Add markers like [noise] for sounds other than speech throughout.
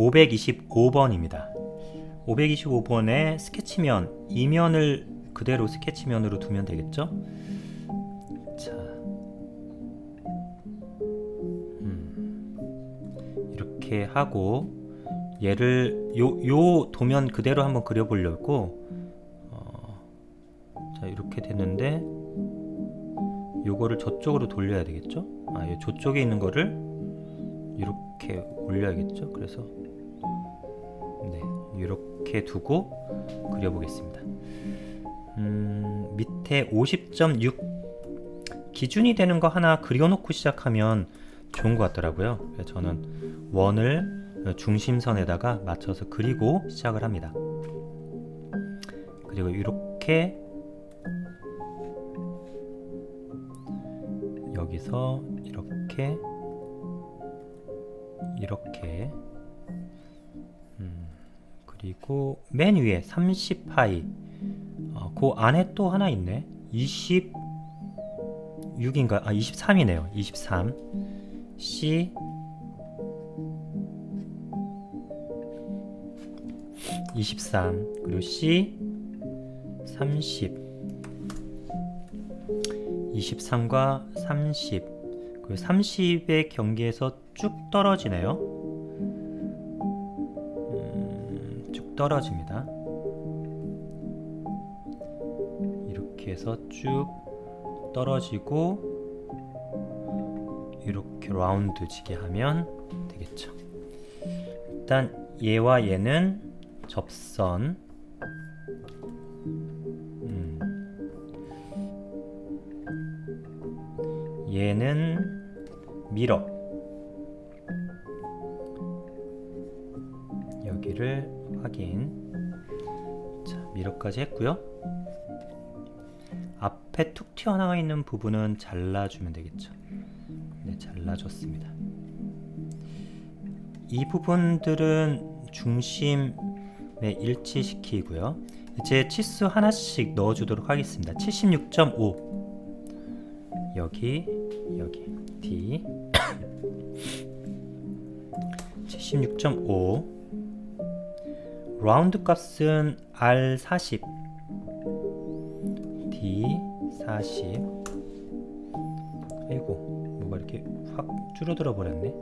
525번입니다. 525번에 스케치면 이면을 그대로 스케치면으로 두면 되겠죠? 자, 음, 이렇게 하고 얘를 요, 요 도면 그대로 한번 그려보려고 어, 자 이렇게 됐는데 요거를 저쪽으로 돌려야 되겠죠? 아, 요 저쪽에 있는 거를 이렇게 올려야겠죠? 그래서 네, 이렇게 두고 그려보겠습니다. 음, 밑에 50.6 기준이 되는 거 하나 그려놓고 시작하면 좋은 것 같더라고요. 그래서 저는 원을 중심선에다가 맞춰서 그리고 시작을 합니다. 그리고 이렇게 여기서 이렇게 이렇게 음, 그리고 맨 위에 30파이. 어, 그 안에 또 하나 있네. 26인가? 아 23이네요. 23 C 23 그리고 C 30 23과 30 그리고 30의 경계에서 쭉 떨어지네요 떨어집니다. 이렇게 해서 쭉 떨어지고 이렇게 라운드 지게 하면 되겠죠. 일단 얘와 얘는 접선. 음. 얘는 미러. 여기를 확인. 자 미러까지 했고요. 앞에 툭 튀어나와 있는 부분은 잘라주면 되겠죠. 네 잘라줬습니다. 이 부분들은 중심에 일치시키고요. 이제 치수 하나씩 넣어주도록 하겠습니다. 76.5 여기 여기 D 76.5 [coughs] 라운드 값은 R40 D 40 아이고 뭐가 이렇게 확 줄어들어 버렸네.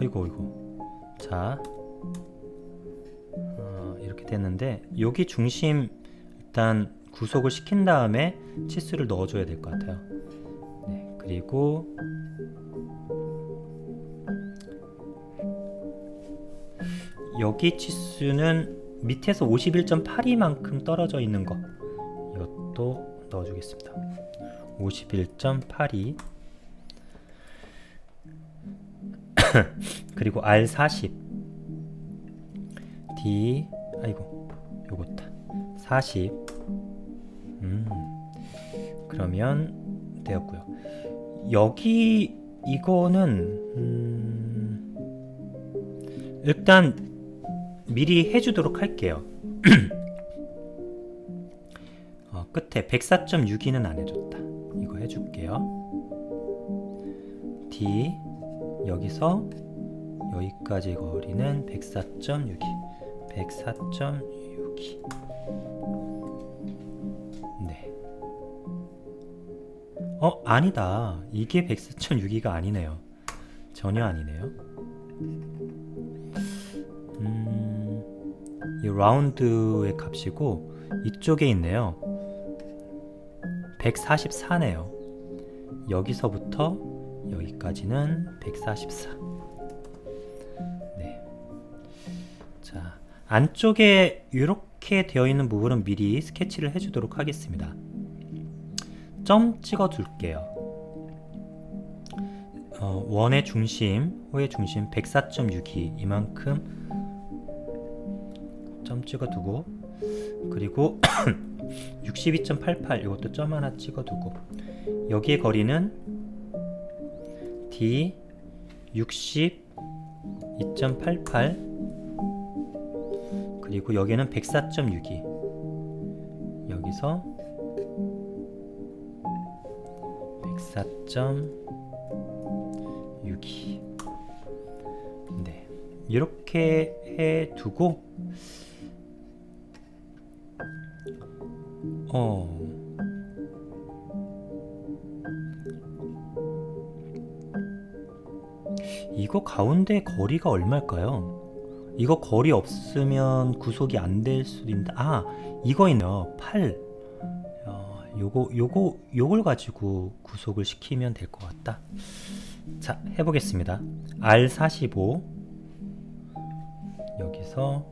어이구 어이구 자 어, 이렇게 됐는데 여기 중심 일단 구속을 시킨 다음에 치수를 넣어줘야 될 것 같아요. 네, 그리고 여기 치수는 밑에서 51.82만큼 떨어져 있는 거 이것도 넣어주겠습니다. 51.82 [clears throat] 그리고 R40 D 아이고 요거다. 40 음, 그러면 되었고요. 여기 이거는 음, 일단 미리 해주도록 할게요. [clears throat] 어, 끝에 104.62는 안 해줬다. 이거 해줄게요. D 여기서 여기까지 거리는 104.62 104.62 네. 어, 아니다. 이게 104.6기가 아니네요. 전혀 아니네요. 이 라운드의 값이고 이쪽에 있네요. 144네요. 여기서부터 여기까지는 144. 네. 자, 안쪽에 이렇게 되어 있는 부분은 미리 스케치를 해 주도록 하겠습니다. 점 찍어 둘게요. 어, 원의 중심, 호의 중심 104.62 이만큼 점 찍어 두고 그리고 [coughs] 62.88 이것도 점 하나 찍어 두고 여기의 거리는 D 62.88 그리고 여기는 104.62 여기서 104. 여기. 네. 이렇게 해 두고 어. 이거 가운데 거리가 얼마일까요? 이거 거리 없으면 구속이 안 될 수도 있는데 아 이거 있네요. 8 어, 요거 요거 요걸 가지고 구속을 시키면 될 것 같다. 자 해보겠습니다. R45 여기서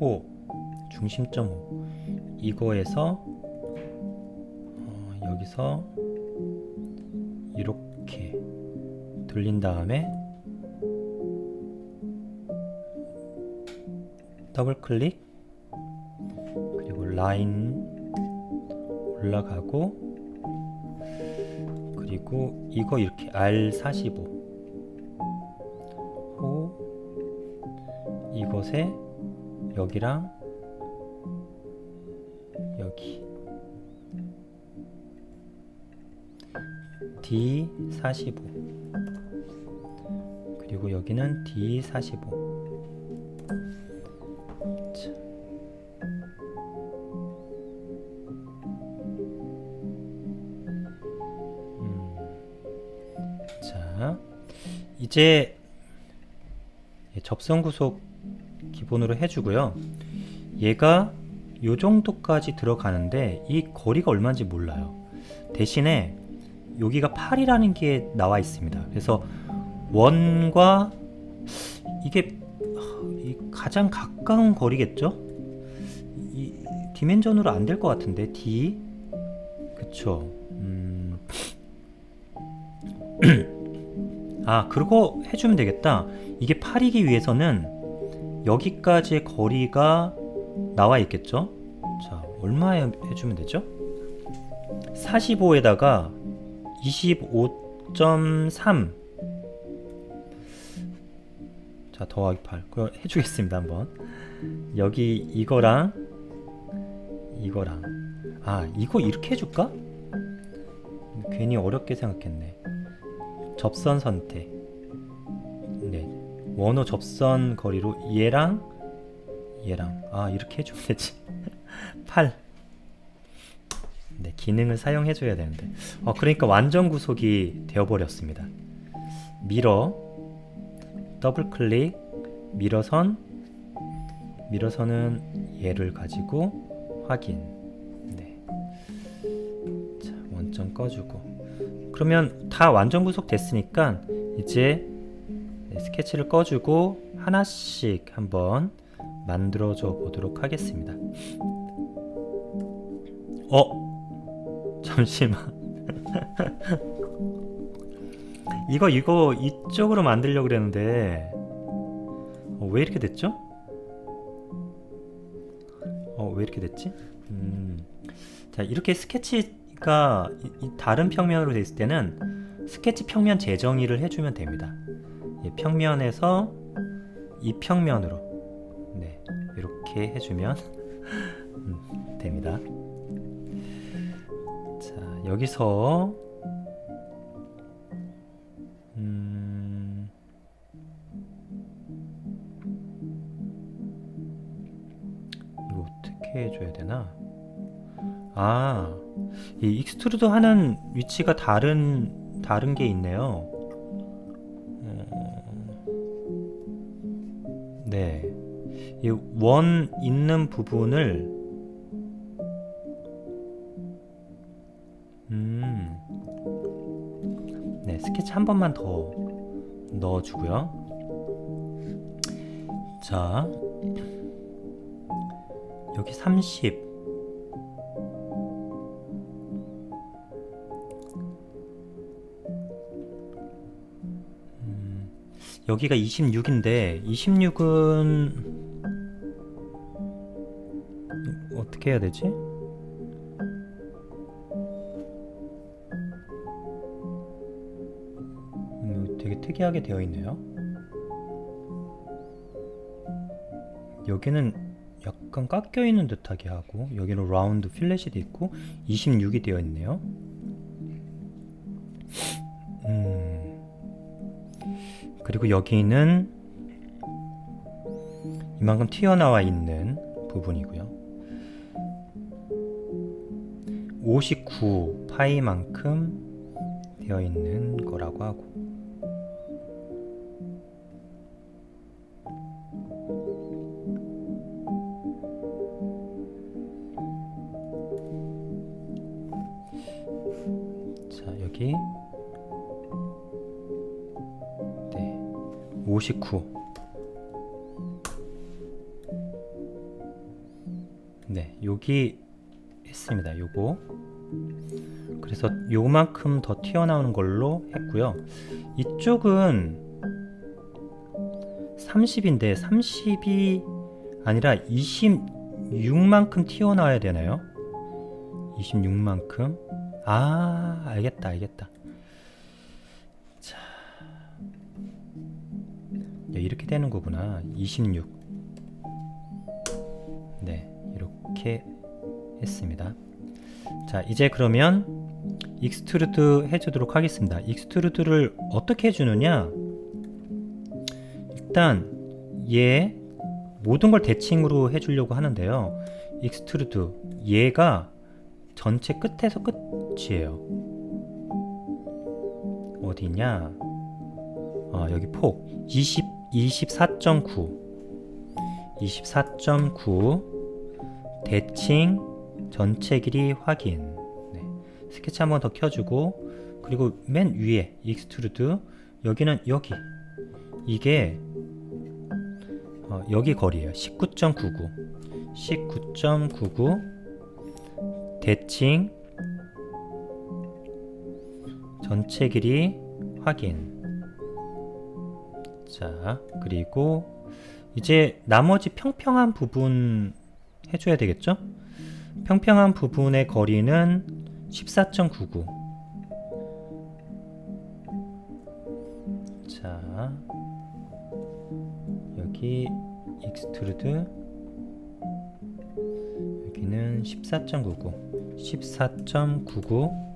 호 중심점 호 이거에서 어, 여기서 이렇게 돌린 다음에 더블 클릭 그리고 라인 올라가고 그리고 이거 이렇게 R45 호 이것에 여기랑 D45 그리고 여기는 D45 자. 음. 자, 이제 접선 구속 기본으로 해주고요. 얘가 요 정도까지 들어가는데 이 거리가 얼마인지 몰라요. 대신에 여기가 8이라는 게 나와 있습니다. 그래서 원과 이게 이 가장 가까운 거리겠죠? 이 디멘전으로 안 될 것 같은데 D 그쵸? 음... [clears throat] 아 그거 해주면 되겠다. 이게 8이기 위해서는 여기까지의 거리가 나와 있겠죠? 자 얼마 해- 해주면 되죠? 45에다가 25.3 자 더하기 8 그거 해주겠습니다 한번. 여기 이거랑 이거랑. 아 이거 이렇게 해줄까? 괜히 어렵게 생각했네. 접선 선택. 네. 원호 접선 거리로 얘랑 얘랑. 아 이렇게 해주면 되지. [laughs] 8 네, 기능을 사용해 줘야 되는데 어, 그러니까 완전 구속이 되어버렸습니다 미러 더블 클릭 미러선 미러선은 얘를 가지고 확인 네. 자, 원점 꺼주고 그러면 다 완전 구속 됐으니까 이제 네, 스케치를 꺼주고 하나씩 한번 만들어줘 보도록 하겠습니다 어? 잠시만 [laughs] 이거 이거 이쪽으로 만들려고 그랬는데 어, 왜 이렇게 됐죠? 어, 왜 이렇게 됐지? 음. 자, 이렇게 스케치가 이, 이 다른 평면으로 돼 있을 때는 스케치 평면 재정의를 해주면 됩니다. 이 평면에서 이 평면으로 네, 이렇게 해주면 [laughs] 음, 됩니다. 자, 여기서 음, 이거 어떻게 해줘야 되나? 아, 이 익스트루드 하는 위치가 다른 다른 게 있네요. 어, 네, 이 원 있는 부분을 네, 스케치 한 번만 더 넣어주고요. 자, 여기 30. 음, 여기가 26인데 26은 어떻게 해야 되지? 특이하게 되어 있네요. 여기는 약간 깎여 있는 듯하게 하고 여기는 라운드 필렛이 돼 있고 26이 되어 있네요. 음. 그리고 여기는 이만큼 튀어나와 있는 부분이고요. 59 파이만큼 되어 있는 거라고 하고 59. 네, 여기 했습니다. 요거. 그래서 요만큼 더 튀어나오는 걸로 했고요. 이쪽은 30인데 30이 아니라 26만큼 튀어나와야 되나요? 26만큼? 아, 알겠다, 알겠다. 이렇게 되는 거구나. 26. 네, 이렇게 했습니다. 자, 이제 그러면 익스트루드 해주도록 하겠습니다. 익스트루드를 어떻게 해주느냐? 일단 얘 모든 걸 대칭으로 해주려고 하는데요. 익스트루드 얘가 전체 끝에서 끝이에요. 어디냐? 아, 여기 폭 20, 24.9 24.9 대칭 전체 길이 확인. 네. 스케치 한번 더 켜주고 그리고 맨 위에 익스트루드. 여기는 여기. 이게 어, 여기 거리예요. 19.99 19.99 대칭 전체 길이 확인 자 그리고 이제 나머지 평평한 부분 해줘야 되겠죠? 평평한 부분의 거리는 14.99 자, 여기 익스트루드 여기는 14.99 14.99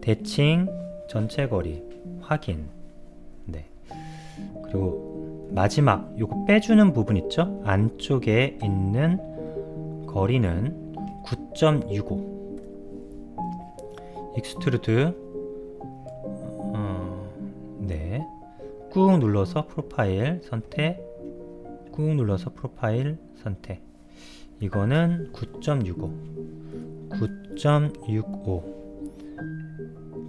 대칭 전체 거리 확인. 네 그리고 마지막 요거 빼주는 부분 있죠? 안쪽에 있는 거리는 9.65 익스트루드. 어, 네. 꾹 눌러서 프로파일 선택. 꾹 눌러서 프로파일 선택. 이거는 9.65 9.65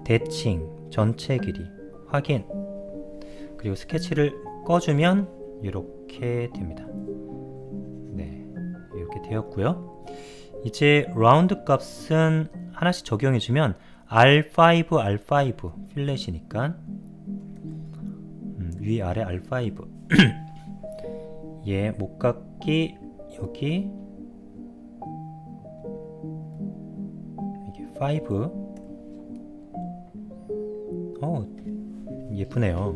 대칭 전체 길이 확인 그리고 스케치를 꺼주면 이렇게 됩니다. 네 이렇게 되었고요. 이제 라운드 값은 하나씩 적용해주면 R5, R5 필렛이니까 음, 위 아래 R5 [clears throat] 얘 목각기 여기 이게 5 어, 예쁘네요.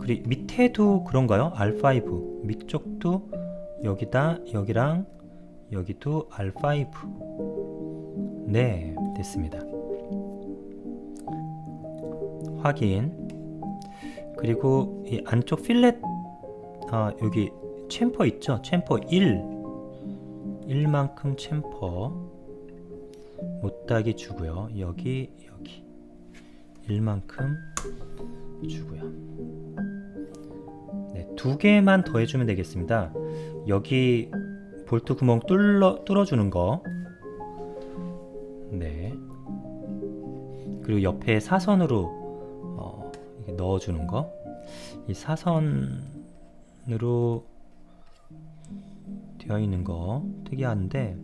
그리고 밑에도 그런가요? R5 밑쪽도 여기다 여기랑 여기도 R5 네 됐습니다. 확인 그리고 이 안쪽 필렛 아 여기 챔퍼 있죠? 챔퍼 1 1만큼 챔퍼 못하게 주고요. 여기 여기 1만큼 주고요. 네, 두 개만 더 해주면 되겠습니다. 여기 볼트 구멍 뚫러, 뚫어주는 거. 네. 그리고 옆에 사선으로 어, 넣어주는 거. 이 사선으로 되어 있는 거 특이한데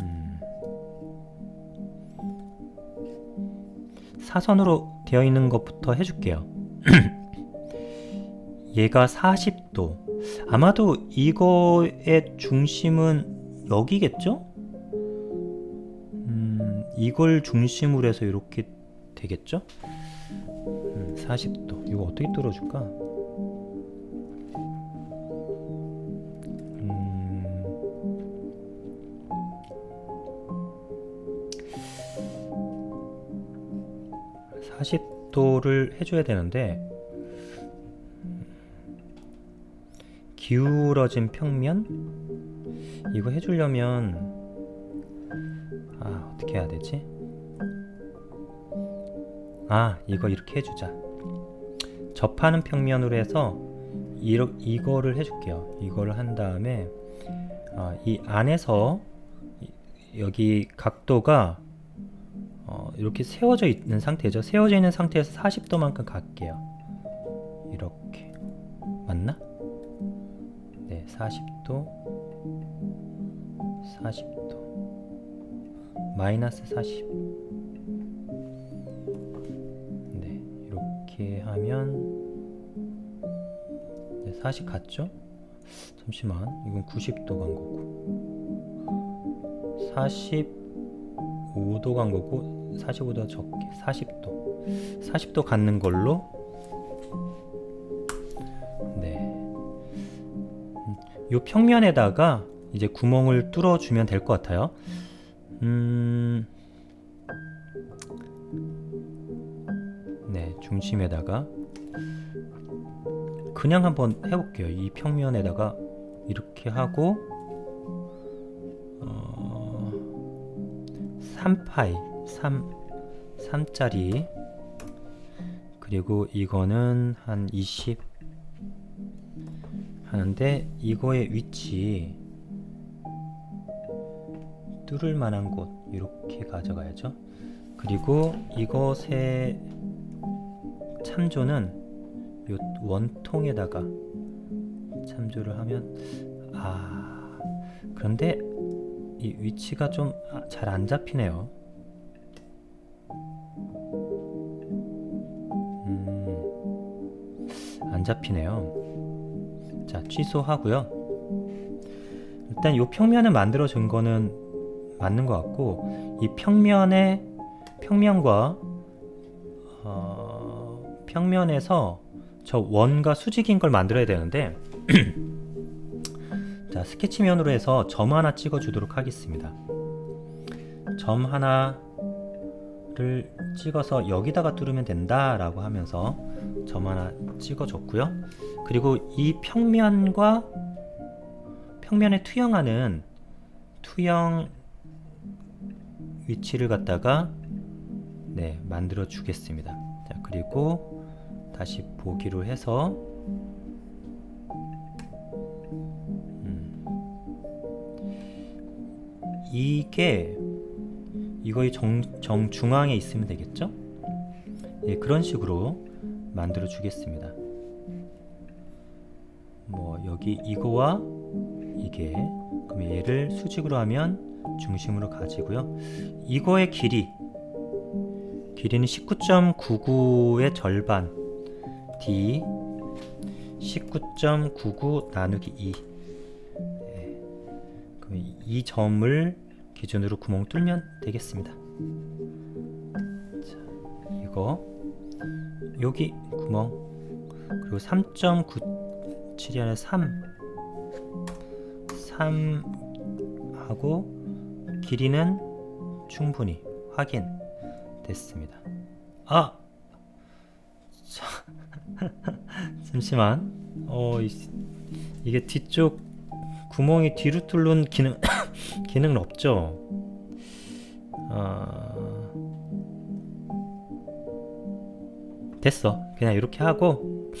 음, 사선으로 되어 있는 것부터 해줄게요. [clears throat] 얘가 40도. 아마도 이거의 중심은 여기겠죠? 음, 이걸 중심으로 해서 이렇게 되겠죠? 음, 40도. 이거 어떻게 뚫어줄까? 음, 40도를 해줘야 되는데 기울어진 평면? 이거 해주려면 아 어떻게 해야 되지? 아 이거 이렇게 해주자. 접하는 평면으로 해서 이러, 이거를 해줄게요. 이거를 한 다음에 아, 이 안에서 이- 여기 각도가 어, 이렇게 세워져 있는 상태죠. 세워져 있는 상태에서 40도만큼 갈게요. 이렇게. 맞나? 네 40도 40도 마이너스 40 네, 이렇게 하면 네, 40 같죠? 잠시만, 이건 90도 간 거고. 45도 간 거고 45도 적게 40도. 40도 갖는 걸로 음, 요 평면에다가 이제 구멍을 뚫어 주면 될 것 같아요. 음. 네, 중심에다가 그냥 한번 해 볼게요. 이 평면에다가 이렇게 하고 어, 3파이 3 3짜리 그리고 이거는 한 20 하는데 이거의 위치 뚫을 만한 곳 이렇게 가져가야죠. 그리고 이것의 참조는 요 원통에다가 참조를 하면 아 그런데 이 위치가 좀 잘 안 잡히네요. 음, 안 잡히네요. 자 취소하고요. 일단 요 평면을 만들어 준 거는 맞는 것 같고 이 평면의 평면과 어, 평면에서 저 원과 수직인 걸 만들어야 되는데 [clears throat] 자 스케치면으로 해서 점 하나 찍어 주도록 하겠습니다 점 하나를 찍어서 여기다가 뚫으면 된다 라고 하면서 점 하나 찍어 줬고요 그리고 이 평면과 평면에 투영하는 투영 위치를 갖다가 네 만들어 주겠습니다 자 그리고 다시 보기로 해서 음, 이게 이거의 정, 정 중앙에 있으면 되겠죠? 예, 그런 식으로 만들어 주겠습니다. 뭐 여기 이거와 이게 그럼 얘를 수직으로 하면 중심으로 가지고요. 이거의 길이 길이는 19.99의 절반. D 19.99 나누기 2 네. 그럼 이- 이 점을 기준으로 구멍 뚫면 되겠습니다. 자, 이거. 여기 구멍. 그리고 3.97이 아니라 3 3 하고 길이는 충분히 확인 됐습니다. 아! 자, [laughs] 잠시만. 어, 이, 이게 뒤쪽 구멍이 뒤로 뚫는 기능 [coughs] 기능은 없죠. 아, 됐어. 그냥 이렇게 하고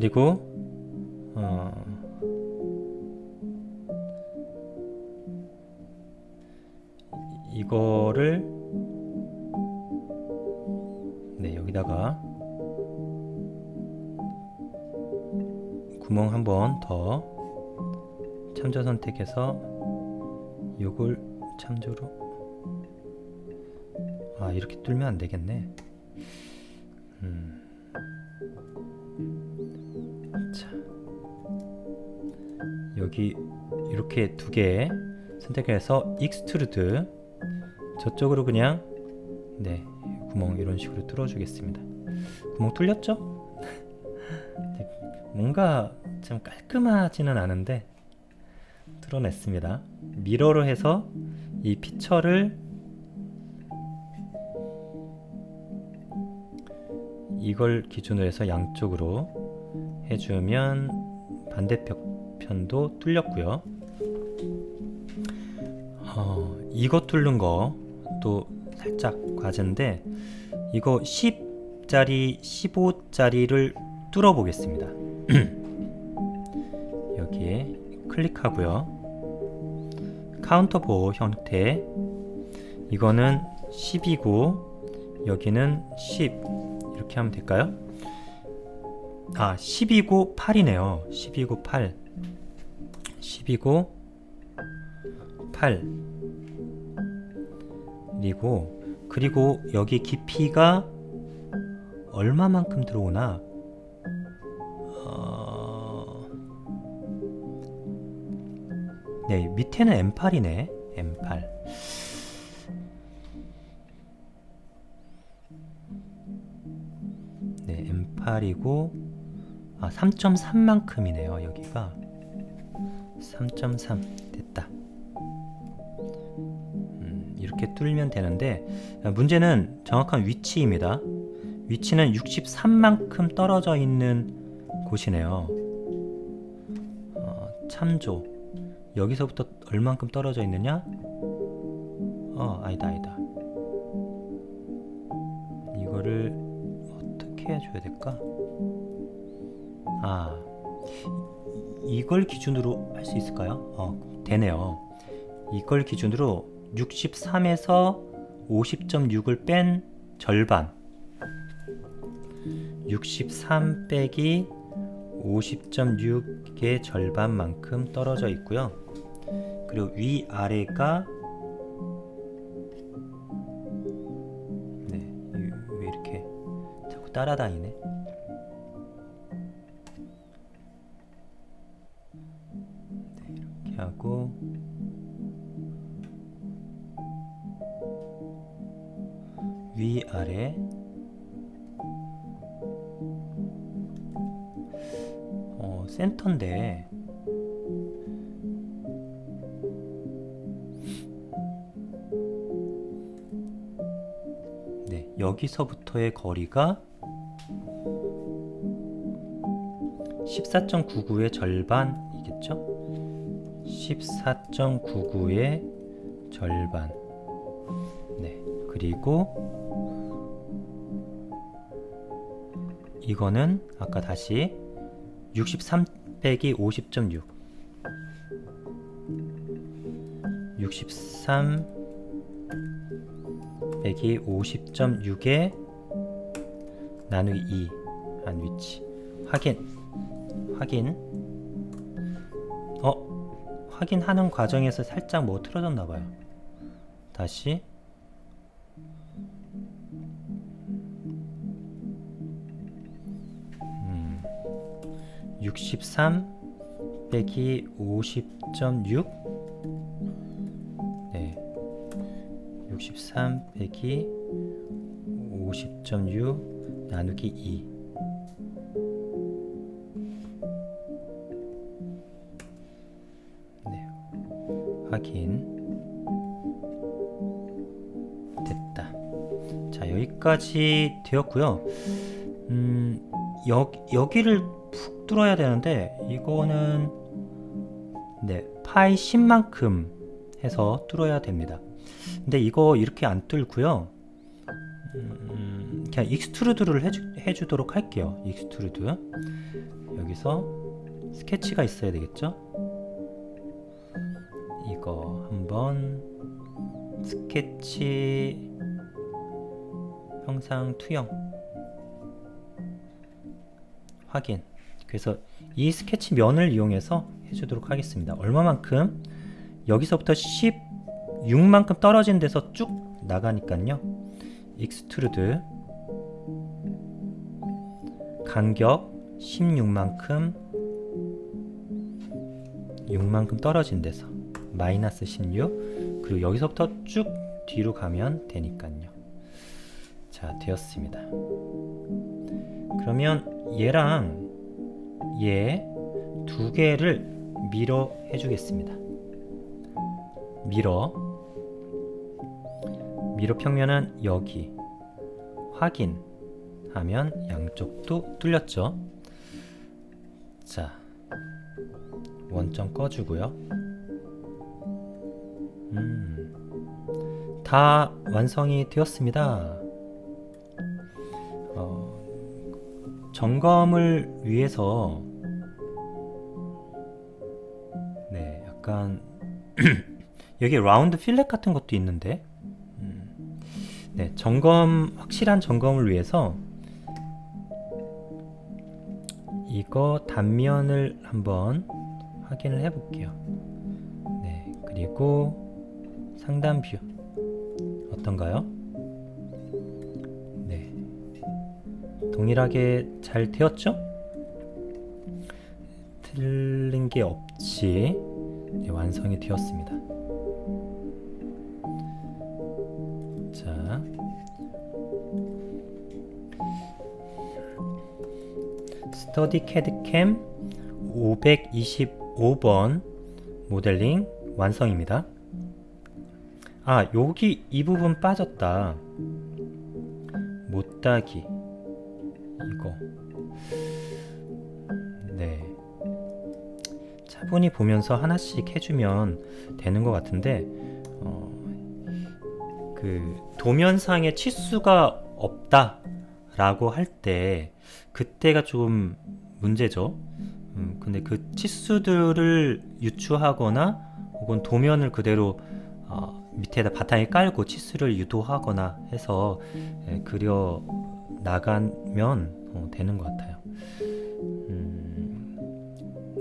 그리고 어, 이거를 네 여기다가 구멍 한 번 더 참조 선택해서 요걸 참조로 아 이렇게 뚫면 안 되겠네 음. 여기 이렇게 두 개 선택해서 익스트루드 저쪽으로 그냥 네 구멍 이런 식으로 뚫어 주겠습니다. 구멍 뚫렸죠? [laughs] 네, 뭔가 좀 깔끔하지는 않은데 뚫어냈습니다. 미러로 해서 이 피처를 이걸 기준으로 해서 양쪽으로 해주면 반대편 도 뚫렸고요. 어, 이거 뚫는 거 또 살짝 과제인데 이거 10짜리, 15짜리를 뚫어 보겠습니다. [clears throat] 여기에 클릭하고요. 카운터 보호 형태 이거는 10이고 여기는 10 이렇게 하면 될까요? 아 10이고 8이네요 10이고 8 10이고 8 그리고 그리고 여기 깊이가 얼마만큼 들어오나? 어... 네 밑에는 M8이네 M8 네, M8이고 아, 3.3만큼이네요. 여기가 3.3 됐다. 음, 이렇게 뚫으면 되는데 아, 문제는 정확한 위치입니다. 위치는 63만큼 떨어져 있는 곳이네요. 어, 참조 여기서부터 얼만큼 떨어져 있느냐? 어 아니다 아니다. 이거를 어떻게 해줘야 될까? 아, 이- 이걸 기준으로 할 수 있을까요? 어, 되네요. 이걸 기준으로 63에서 50.6을 뺀 절반. 63 빼기 50.6의 절반만큼 떨어져 있고요. 그리고 위 아래가 네, 이- 왜 이렇게 자꾸 따라다니네. 네, 여기서부터의 거리가 14.99의 절반이겠죠? 14.99의 절반. 네. 그리고 이거는 아까 다시 63 빼기 50.6. 63 빼기 50.6에 나누기 2 한 위치. 확인. 확인. 어? 확인하는 과정에서 살짝 뭐 틀어졌나 봐요. 다시. 음. 63 빼기 50.6 63 빼기 50.6 나누기 2 네. 확인 됐다. 자 여기까지 되었고요. 음, 여, 여기를 푹 뚫어야 되는데 이거는 네 파이 10만큼 해서 뚫어야 됩니다. 근데 이거 이렇게 안 뚫고요. 음, 그냥 익스트루드를 해주, 해주도록 할게요. 익스트루드 여기서 스케치가 있어야 되겠죠? 이거 한번 스케치 형상 투영 확인 그래서 이 스케치 면을 이용해서 해주도록 하겠습니다 얼마만큼 여기서부터 16만큼 떨어진 데서 쭉 나가니까요. 익스트루드. 간격 16만큼 6만큼 떨어진 데서 마이너스 16 그리고 여기서부터 쭉 뒤로 가면 되니까요. 자 되었습니다. 그러면 얘랑 얘 두 개를 밀어 해주겠습니다. 밀어 밀어 평면은 여기 확인 하면 양쪽도 뚫렸죠. 자, 원점 꺼주고요. 음, 다 완성이 되었습니다. 어, 점검을 위해서 네, 약간 [clears throat] 여기 라운드 필렛 같은 것도 있는데 음, 네, 점검 확실한 점검을 위해서 이거 단면을 한번 확인을 해 볼게요. 네, 그리고 상단 뷰 어떤가요? 네, 동일하게 잘 되었죠? 틀린 게 없이 네, 완성이 되었습니다. 스터디 캐드캠 525번 모델링 완성입니다. 아, 여기 이 부분 빠졌다. 못따기 이거. 네. 차분히 보면서 하나씩 해주면 되는 것 같은데 어, 그 도면상에 치수가 없다 라고 할 때 그때가 좀 문제죠. 음, 근데 그 치수들을 유추하거나 혹은 도면을 그대로 어, 밑에다 바탕에 깔고 치수를 유도하거나 해서 예, 그려 나가면 어, 되는 것 같아요. 음,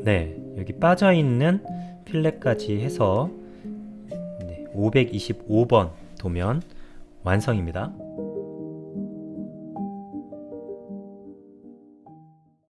네, 여기 빠져 있는 필렛까지 해서 네, 525번 도면 완성입니다.